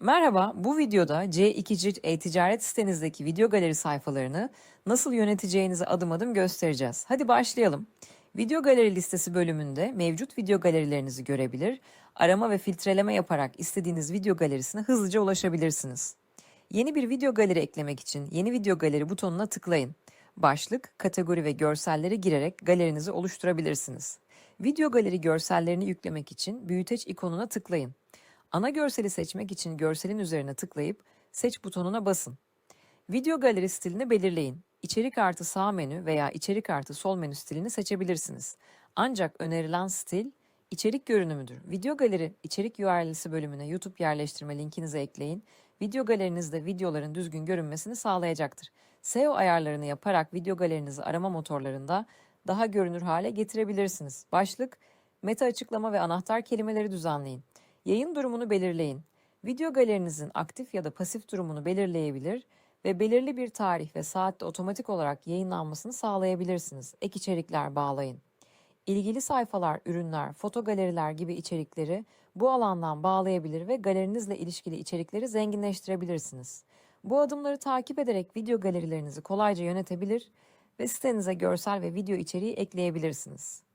Merhaba, bu videoda C2 Cilt e-ticaret sitenizdeki video galeri sayfalarını nasıl yöneteceğinizi adım adım göstereceğiz. Hadi başlayalım. Video galeri listesi bölümünde mevcut video galerilerinizi görebilir, arama ve filtreleme yaparak istediğiniz video galerisine hızlıca ulaşabilirsiniz. Yeni bir video galeri eklemek için yeni video galeri butonuna tıklayın. Başlık, kategori ve görselleri girerek galerinizi oluşturabilirsiniz. Video galeri görsellerini yüklemek için büyüteç ikonuna tıklayın. Ana görseli seçmek için görselin üzerine tıklayıp seç butonuna basın. Video galeri stilini belirleyin. İçerik artı sağ menü veya içerik artı sol menü stilini seçebilirsiniz. Ancak önerilen stil içerik görünümüdür. Video galeri içerik URL'si bölümüne YouTube yerleştirme linkinizi ekleyin. Video galerinizde videoların düzgün görünmesini sağlayacaktır. SEO ayarlarını yaparak video galerinizi arama motorlarında daha görünür hale getirebilirsiniz. Başlık, meta açıklama ve anahtar kelimeleri düzenleyin. Yayın durumunu belirleyin. Video galerinizin aktif ya da pasif durumunu belirleyebilir ve belirli bir tarih ve saatte otomatik olarak yayınlanmasını sağlayabilirsiniz. Ek içerikler bağlayın. İlgili sayfalar, ürünler, foto galeriler gibi içerikleri bu alandan bağlayabilir ve galerinizle ilişkili içerikleri zenginleştirebilirsiniz. Bu adımları takip ederek video galerilerinizi kolayca yönetebilir ve sitenize görsel ve video içeriği ekleyebilirsiniz.